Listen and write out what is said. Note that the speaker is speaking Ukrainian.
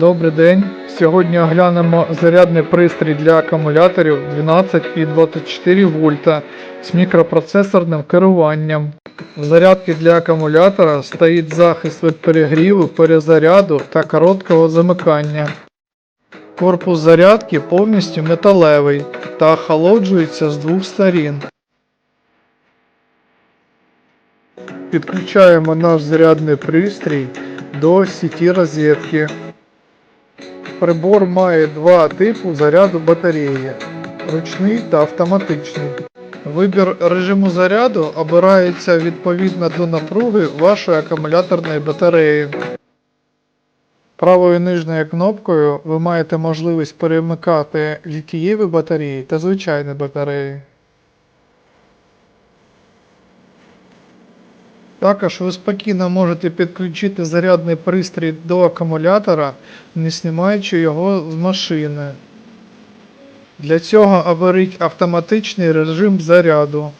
Добрий день. Сьогодні оглянемо зарядний пристрій для акумуляторів 12 і 24 вольта з мікропроцесорним керуванням. В зарядці для акумулятора стоїть захист від перегріву, перезаряду та короткого замикання. Корпус зарядки повністю металевий та охолоджується з двох сторін. Підключаємо наш зарядний пристрій до сіті розетки. Прибор має два типу заряду батареї ручний та автоматичний. Вибір режиму заряду обирається відповідно до напруги вашої акумуляторної батареї. Правою нижньою кнопкою ви маєте можливість перемикати літієві батареї та звичайні батареї. Також ви спокійно можете підключити зарядний пристрій до акумулятора, не знімаючи його з машини. Для цього оберіть автоматичний режим заряду.